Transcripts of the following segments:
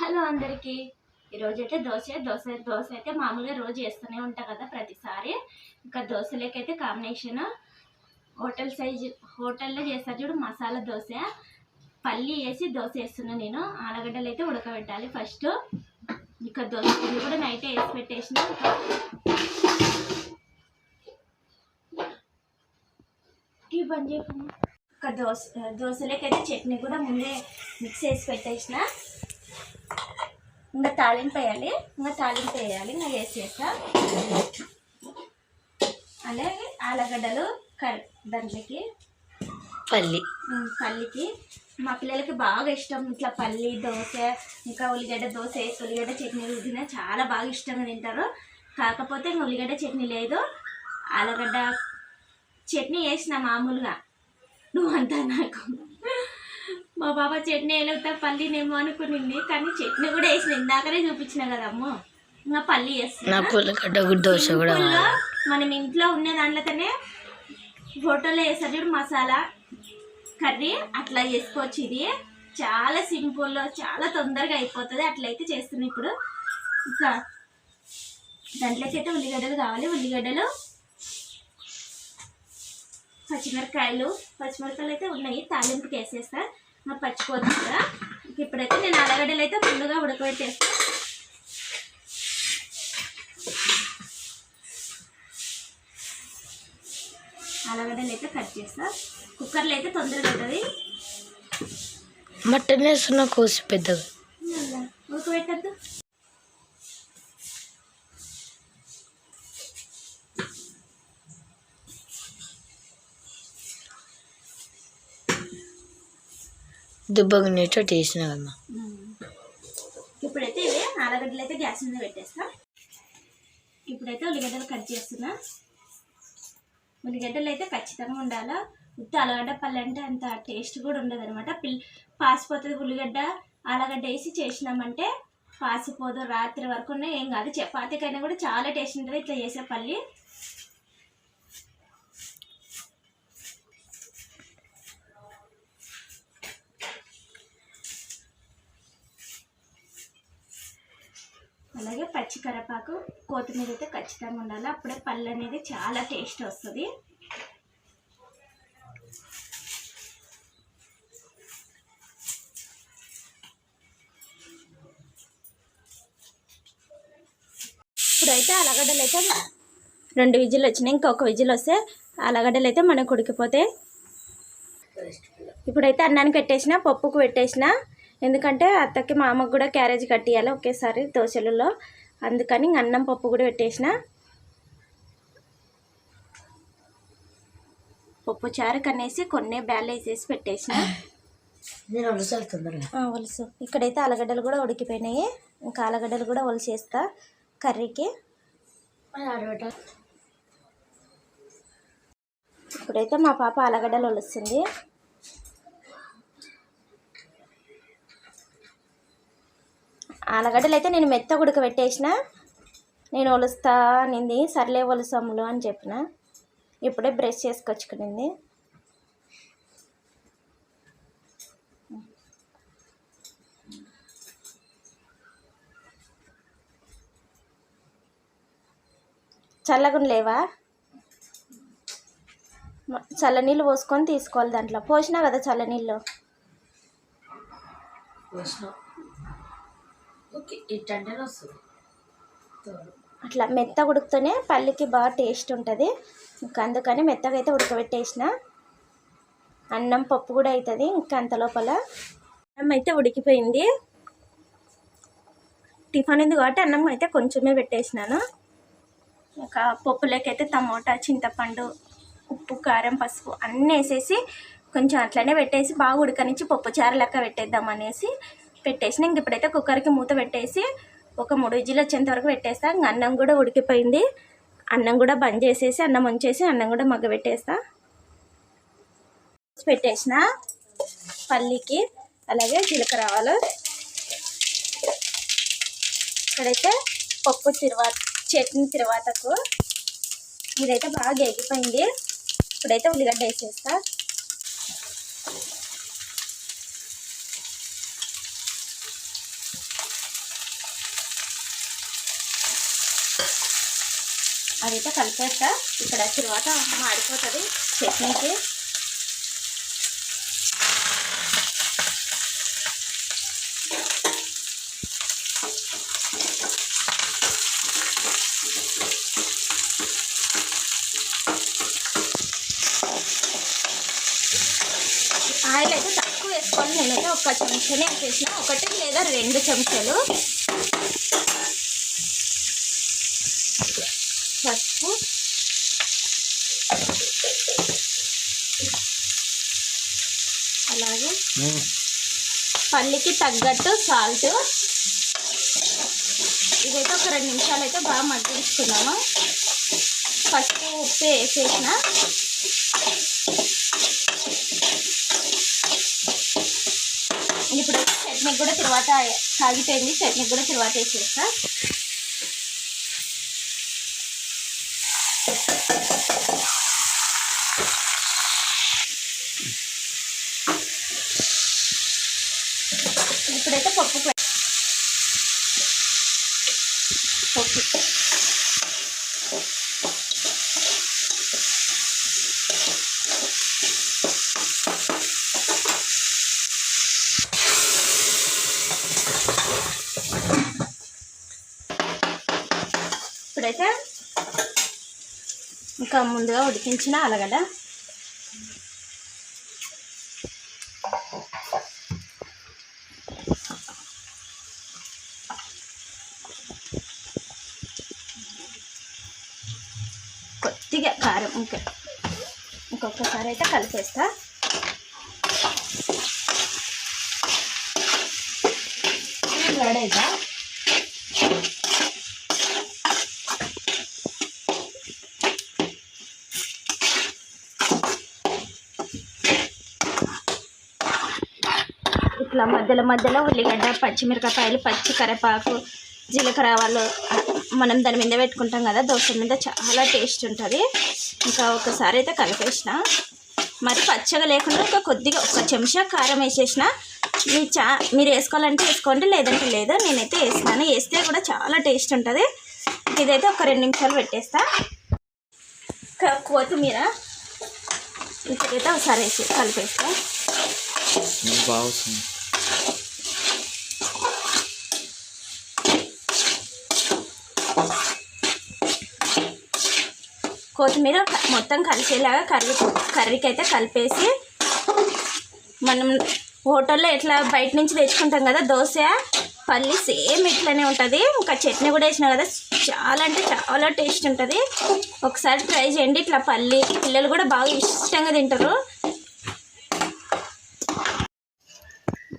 Hello అందరికీ. ఈరోజు అయితే దోశ దోశ దోశ అయితే మామూలుగా రోజు వేస్తూనే ఉంటా కదా ప్రతిసారి. ఇంకా దోశలకైతే కాంబినేషన్ హోటల్ సైజ్ హోటల్లో చేస్తారు చూడు మసాలా దోశ. పల్లి వేసి దోశ వేస్తున్నాను నేను. ఆలుగడ్డలు అయితే ఉడకబెట్టాలి ఫస్ట్ ఇంకా దోశ ఇది కూడా నైట్ వేసి పెట్టేసిన. టీ బంద్ చేయకుండా ఇంకా దోశ దోశలకైతే చట్నీ కూడా ముందే మిక్స్ చేసి పెట్టేసిన. ఇంకా తాలింపు వేయాలి. ఇంకా తాలింపు వేయాలి. ఇంకా వేసేస్తా అలాగే ఆలుగడ్డలు దాంట్లోకి. పల్లి. పల్లికి. మా పిల్లలకి బాగా ఇష్టం. ఇట్లా పల్లి దోశ ఇంకా ఉల్లిగడ్డ దోశ ఉల్లిగడ్డ చట్నీ రుద్దిన చాలా బాగా ఇష్టంగా తింటారు. కాకపోతే ఇంకా ఉల్లిగడ్డ చట్నీ లేదు. ఆలుగడ్డ చట్నీ వేసిన మామూలుగా. నువ్వంతా నాకు. మా బాబా చట్నీ వేయలేకపోతే పల్లీనేమో అనుకునింది. కానీ చట్నీ కూడా వేసిన ఇందాకనే చూపించిన కదమ్మో. ఇంకా పల్లి దోశ కూడా కావాలి. మనం ఇంట్లో ఉన్న దాంట్లోనే హోటల్లో వేసారు చూడు మసాలా కర్రీ అట్లా చేసుకోవచ్చు ఇది. చాలా సింపుల్ చాలా తొందరగా అయిపోతుంది. అట్లయితే చేస్తున్నా ఇప్పుడు. ఇంకా దాంట్లోకి అయితే ఉల్లిగడ్డలు కావాలి. ఉల్లిగడ్డలు పచ్చిమిరకాయలు పచ్చిమిరకాయలు అయితే ఉన్నాయి. తాలింపుకి వేసేస్తా. ఆ పచ్చిపోతుంది కదా ఇప్పుడైతే నేను అలగడ్డలు అయితే ముందుగా ఉడకబెట్టేస్తా. ఆలుగడ్డలు అయితే కట్ చేస్తా. కుక్కర్లో అయితే తొందరగా అవుతుంది. మటన్ వేస్తున్న కోసి పెద్దగా. ఉడకబెట్టద్దు. దుబ్బగా నీటో చేసిన కదమ్మా ఇప్పుడైతే ఇవి ఆలగడ్డలు అయితే గ్యాస్ మీద పెట్టేస్తా. ఇప్పుడైతే ఉల్లిగడ్డలు కట్ చేస్తున్నా. ఉల్లిగడ్డలు అయితే ఖచ్చితంగా ఉండాలా? ఉత్త ఆలుగడ్డ పళ్ళు అంటే అంత టేస్ట్ కూడా ఉండదు అనమాట పిల్ పాసిపోతుంది ఉల్లిగడ్డ. ఆలుగడ్డ వేసి చేసినామంటే పాసిపోదు. రాత్రి వరకు ఉన్నా ఏం కాదు. చపాతీకైనా కూడా చాలా టేస్ట్ ఉంటుంది. ఇట్లా చేసే పల్లి. అలాగే పచ్చి కరివేపాకు కొత్తిమీర అయితే ఖచ్చితంగా ఉండాలి. అప్పుడే పళ్ళు అనేది చాలా టేస్ట్ వస్తుంది. ఇప్పుడైతే ఆలుగడ్డలు అయితే రెండు విజిల్ వచ్చినాయి. ఇంకొక విజిల్ వస్తే ఆలుగడ్డలు అయితే మనకు ఉడికిపోతాయి. ఇప్పుడైతే అన్నానికి పెట్టేసిన పప్పుకు పెట్టేసిన ఎందుకంటే అత్తకి మా అమ్మకు కూడా క్యారేజ్ కట్టియాలి ఒకేసారి దోశలలో. అందుకని ఇంక అన్నం పప్పు కూడా పెట్టేసిన. పప్పు చారు కనేసి కొన్ని బ్యాల్ వేసేసి పెట్టేసిన. ఒలుసు ఇక్కడైతే ఆలుగడ్డలు కూడా ఉడికిపోయినాయి. ఇంకా ఆలుగడ్డలు కూడా ఒలిసేస్తా కర్రీకి. ఇప్పుడైతే మా పాప ఆలుగడ్డలు ఒలుస్తుంది ఆనగడ్డలు అయితే నేను మెత్త ఉడకబెట్టేసిన నేను ఒలుస్తా అనింది. సర్లే ఒలుసమ్ములు అని చెప్పిన. ఇప్పుడే బ్రష్ చేసుకొచ్చుకునింది. చల్లగుండలేవా చల్లనీళ్ళు పోసుకొని తీసుకోవాలి దాంట్లో. పోసినా కదా చల్లనీళ్ళు వస్తుంది. అట్లా మెత్త ఉడుకుతూనే పల్లికి బాగా టేస్ట్ ఉంటుంది. ఇంకా అందుకని మెత్తగా అయితే ఉడకబెట్టేసిన. అన్నం పప్పు కూడా అవుతుంది ఇంకా అంత లోపల. అన్నం అయితే ఉడికిపోయింది. టిఫిన్ ఉంది కాబట్టి అన్నం అయితే కొంచెమే పెట్టేసినాను. ఇంకా పప్పులోకైతే అయితే టమోటా చింతపండు ఉప్పు కారం పసుపు అన్నీ వేసేసి కొంచెం అట్లనే పెట్టేసి బాగా ఉడకనిచ్చి పప్పు చారు లెక్క పెట్టేద్దాం అనేసి పెట్టేసిన ఇంక ఇప్పుడైతే కుక్కర్కి మూత పెట్టేసి ఒక మూడు విజిల్ వచ్చేంత వరకు పెట్టేస్తా. ఇంక అన్నం కూడా ఉడికిపోయింది. అన్నం కూడా బంద్ చేసేసి అన్నం ఉంచేసి అన్నం కూడా మగ్గ పెట్టేస్తా. పెట్టేసిన పల్లికి అలాగే జీలకర్ర ఆవాలు ఇక్కడైతే పప్పు తిరువాత చట్నీ తిరువాతకు ఇదైతే బాగా ఎగిపోయింది ఇప్పుడైతే ఉల్లిగడ్డ వేసేస్తా. అదైతే కలిపేస్తా. ఇక్కడ తర్వాత మాడిపోతుంది. చట్నీకి. ఆయిల్ అయితే తక్కువ వేసుకోవాలి. నేనైతే ఒక చెంచానే వేసేసిన. ఒకటి లేదా రెండు చెంచాలు పసుపు అలాగే పల్లికి తగ్గట్టు సాల్ట్ ఇదైతే ఒక రెండు నిమిషాలు అయితే బాగా మగ్గించుకున్నాము. ఫస్ట్ ఉప్పు వేసేసిన. ఇప్పుడు చట్నీ కూడా తర్వాత కాగిపోయింది చట్నీ కూడా తర్వాత వేసేస్తాను ఇప్పుడైతే పప్పు పె- పప్పు ఇప్పుడైతే ఇంకా ముందుగా ఉడికించిన ఆలగడ్డ. కొద్దిగా కారం ఇంకా ఇంకొకసారి అయితే కలిపేస్తా రెడీ అవుతా ఇట్లా మధ్యలో మధ్యలో ఉల్లిగడ్డ పచ్చిమిరపకాయలు పచ్చి కరివేపాకు జీలకర్ర ఆవాలు మనం దాని మీద పెట్టుకుంటాం కదా దోశ మీద చాలా టేస్ట్ ఉంటుంది. ఇంకా ఒకసారి అయితే కలిపేసిన. మరి పచ్చగా లేకుండా ఒక కొద్దిగా ఒక చెంచా కారం వేసేసిన. మీ చా మీరు వేసుకోవాలంటే వేసుకోండి లేదంటే లేదు నేనైతే వేసినాను. వేస్తే కూడా చాలా టేస్ట్ ఉంటుంది. ఇదైతే ఒక రెండు నిమిషాలు పెట్టేస్తా. కొత్తిమీర. ఇప్పుడైతే ఒకసారి వేసి కలిపేస్తా. కొత్తిమీర మొత్తం కలిసేలాగా కర్రీ కర్రీకి అయితే కలిపేసి మనం హోటల్లో ఎట్లా బయట నుంచి తెచ్చుకుంటాం కదా దోశ పల్లి సేమ్ ఇట్లనే ఉంటుంది. ఇంకా చట్నీ కూడా వేసినా కదా చాలా అంటే చాలా టేస్ట్ ఉంటుంది. ఒకసారి ట్రై చేయండి ఇట్లా పల్లి పిల్లలు కూడా బాగా ఇష్టంగా తింటారు.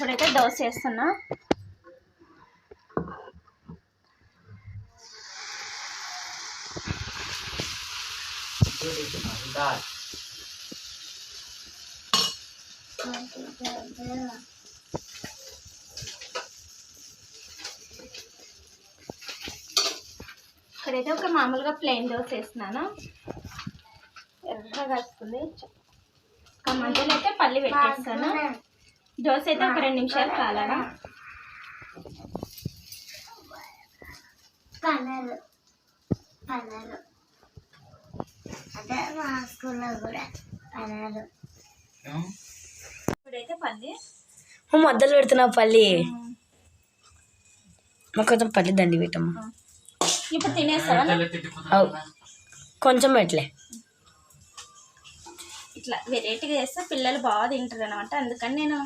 ఇప్పుడైతే దోశ వేస్తున్నా. ఇక్కడైతే ఒక మామూలుగా ప్లెయిన్ దోశ వేస్తున్నాను. ఎర్రగా వస్తుంది ఒక మధ్యలో అయితే పల్లి పెట్టేస్తాను. దోశ అయితే ఒక రెండు నిమిషాలు కాలాలా కలర్. కలర్. అదే మా స్కూల్లో కూడా కలర్. ఇప్పుడైతే పల్లి? పెడుతున్నా పల్లి. మాకు కొంచెం పల్లి దండి పెట్టమ్మా. ఇప్పుడు తినేస్తావా? కొంచెం పెట్టలే. ఇట్లా వెరైటీగా చేస్తే పిల్లలు బాగా తింటారు అనమాట అందుకని నేను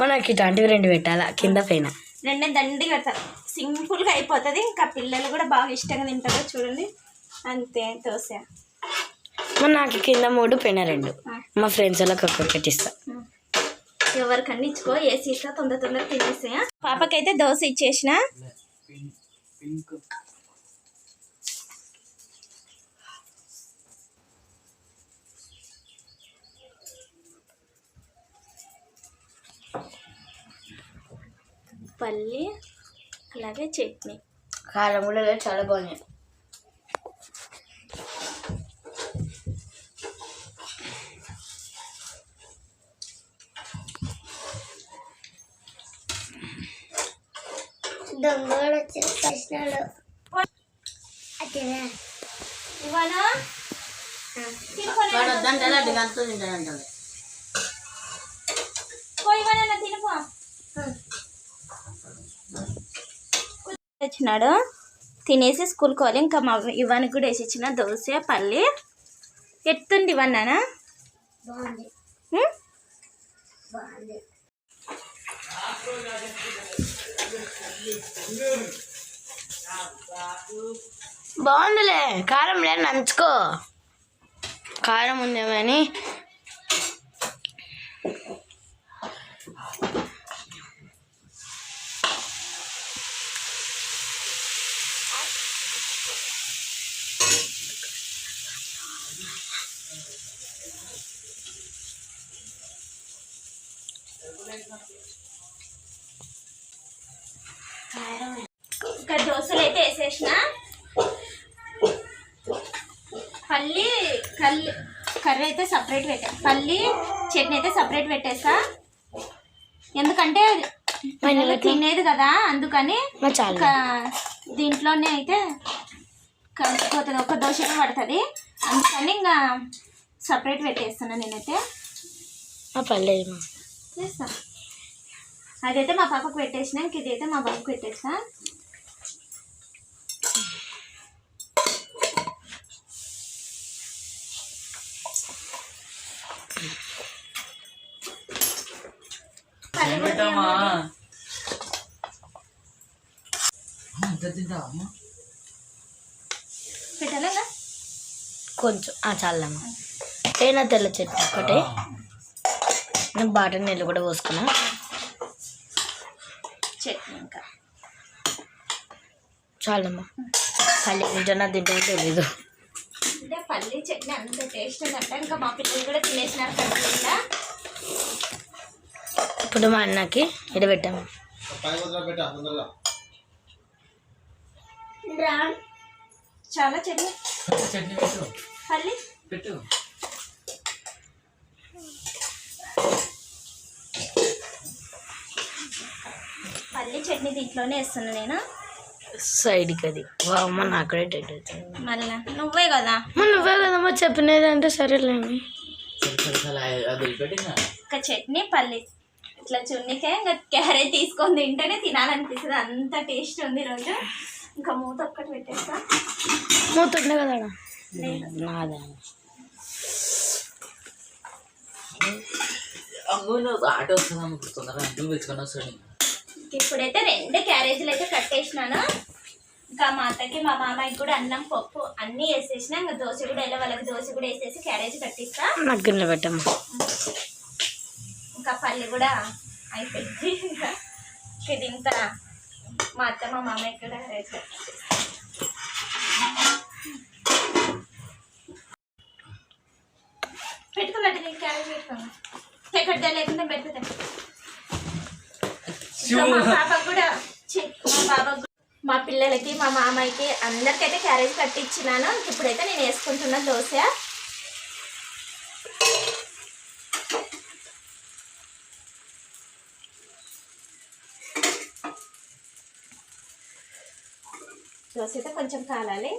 మనకి ఇట్లాంటివి రెండు పెట్టాలా? కింద పైన. రెండే దండి కడతారు సింపుల్గా అయిపోతుంది. ఇంకా పిల్లలు కూడా బాగా ఇష్టంగా తింటారు చూడండి. అంతే దోశ. మరి నాకు కింద మూడు పైన రెండు. మా ఫ్రెండ్స్ వాళ్ళకి ఒక్కొక్కటి ఇస్తా ఎవరికన్నా ఇచ్చుకో. ఏసీ ఇస్తా తొందర తొందర తినేసే పాపకైతే దోశ ఇచ్చేసిన. పల్లి అలాగే చట్నీ. కారం కూడా చాలా బాగున్నాయి దొంగడు వచ్చి కృష్ణుడు అదేనా? వచ్చినాడు తినేసి స్కూల్కి పోవాలి ఇంకా మా ఇవ్వనికి కూడా వేసి ఇచ్చిన దోశ పల్లి. ఎత్తుండి ఇవన్నానా బాగుంది. బాగుంది. బాగుందిలే. కారం లేదు నంచుకో. కారం ఉందేమో పల్లి కల్లి కర్రీ అయితే సపరేట్ పెట్టా. పల్లి చట్నీ అయితే సపరేట్ పెట్టేసా ఎందుకంటే పిల్లలు తినేది కదా అందుకని దీంట్లోనే అయితే కలిసిపోతుంది. ఒక దోశ పడుతుంది. అందుకని ఇంకా సపరేట్ పెట్టేస్తున్నా నేనైతే. చేస్తా. అదైతే మా పాపకు పెట్టేసిన ఇంక ఇదైతే మా బాబుకి పెట్టేస్తా. కొంచెం. ఆ చాలమ్మా ఏనా తెల్ల చట్నీ ఒకటే. నేను బాటని నీళ్ళు కూడా పోసుకున్నా. చట్నీ ఇంకా. చాలమ్మా పల్లి తింటున్నా తింటే తెలీదు. అంటే పల్లి చట్నీ అంత టేస్ట్ ఉందంట. ఇంకా మా పిల్లలు కూడా తినేసినారు ఇప్పుడు మా అన్నకి ఇడబెట్టాము రామ్ చాలా చట్నీ. చట్నీ పెట్టు. పల్లి. పెట్టు. పల్లి చట్నీ దీంట్లోనే వేస్తున్నా నేను. సైడ్కి అది. వా అమ్మ నాకు కూడా టెట్ అవుతుంది. మళ్ళా నువ్వే కదా. మరి నువ్వే కదమ్మా చెప్పినది అంటే సరేలేండి. సరే సరే సరే అది వదిలిపెట్టినా ఇంకా. చట్నీ పల్లి. ఇట్లా చున్నికే ఇంకా క్యారెట్ తీసుకొని తింటేనే తినాలనిపిస్తుంది. అంత టేస్ట్ ఉంది ఈరోజు. ఇంకా మూత ఒక్కటి పెట్టేస్తా. కదా అంటులు పెంచుకొని వస్తాడు. ఇప్పుడైతే రెండు క్యారేజీలు అయితే కట్టేసినాను. ఇంకా మా అత్తకి మా మామయ్యకి కూడా అన్నం పప్పు అన్నీ వేసేసిన. ఇంకా దోశ కూడా వెళ్ళే వాళ్ళకి దోశ కూడా వేసేసి క్యారేజీ కట్టిస్తా. నాకు గిన్నె పెట్టమ్మా. ఇంకా పల్లి కూడా అయిపోయింది. ఇంకా ఇది ఇంత మా అత్త మా మామయ్యకి కూడా రైస్ పెట్టుకున్నట్టు నేను క్యారేజ్ పెట్టుకున్నాను ఎక్కడ లేకుండా పెట్టుకుంటా. ఇంకా మా పాపకు కూడా మా పాపకు కూడా- మా పిల్లలకి మా మామయ్యకి అందరికైతే క్యారేజ్ కట్టించినాను. ఇప్పుడైతే నేను వేసుకుంటున్న దోశ. దోశ అయితే కొంచెం కాలాలి.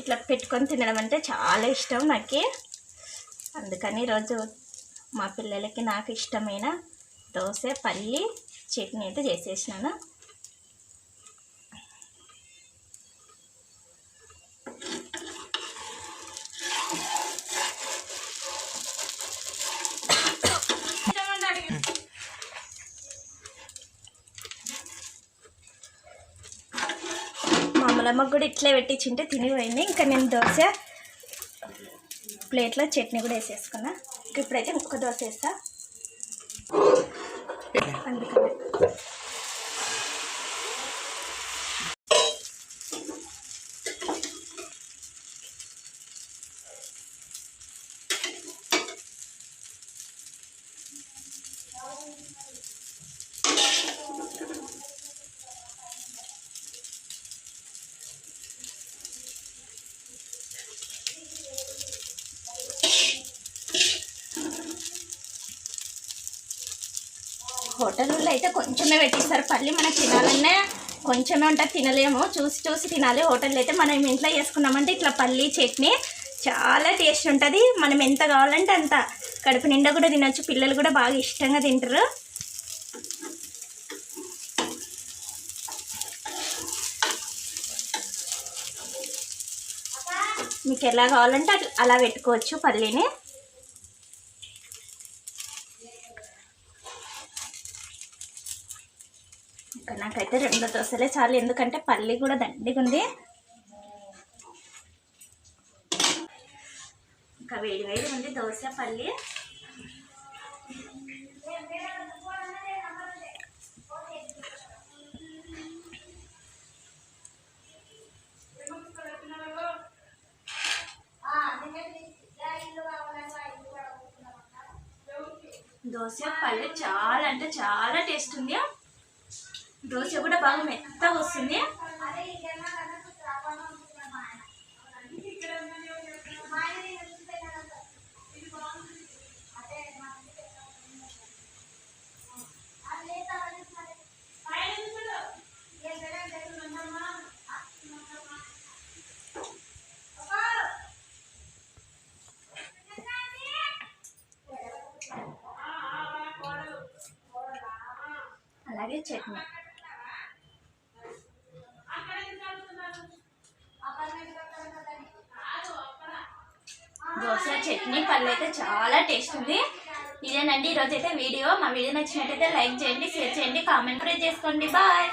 ఇట్లా పెట్టుకొని తినడం అంటే చాలా ఇష్టం నాకు. అందుకని ఈరోజు మా పిల్లలకి నాకు ఇష్టమైన దోశ పల్లి చట్నీ అయితే చేసేసినాను. వాళ్ళ కూడా ఇట్లే పెట్టించింటే తినిపోయింది. ఇంకా నేను దోశ ప్లేట్లో చట్నీ కూడా వేసేసుకున్నా. ఇప్పుడైతే ఇంకొక దోశ వేస్తా. అందుకనే. హోటల్లో అయితే కొంచెమే పెట్టిస్తారు. పల్లి మనకు తినాలన్నా కొంచెమే ఉంటుంది తినలేము. చూసి చూసి తినాలి. హోటల్లో అయితే మనం ఇంట్లో చేసుకున్నామంటే ఇట్లా పల్లి చట్నీ చాలా టేస్ట్ ఉంటుంది. మనం ఎంత కావాలంటే అంత. కడుపు నిండా కూడా తినొచ్చు. పిల్లలు కూడా బాగా ఇష్టంగా తింటారు. మీకు ఎలా కావాలంటే అట్లా అలా పెట్టుకోవచ్చు పల్లీని ఇంకా నాకైతే రెండు దోశలే చాలు. ఎందుకంటే పల్లి కూడా దండిగా ఉంది. ఇంకా వేడి వేడి ఉంది దోశ పల్లి. దోశ పల్లె చాలా అంటే చాలా టేస్ట్ ఉంది. దోశ కూడా బాగా మెత్తగా వస్తుంది. అలాగే చట్నీ దోశ చట్నీ పళ్ళు అయితే చాలా టేస్ట్ ఉంది. ఇదేనండి. ఈరోజు అయితే వీడియో. మా వీడియో నచ్చినట్టయితే లైక్ చేయండి షేర్ చేయండి కామెంట్ కూడా చేసుకోండి. బాయ్.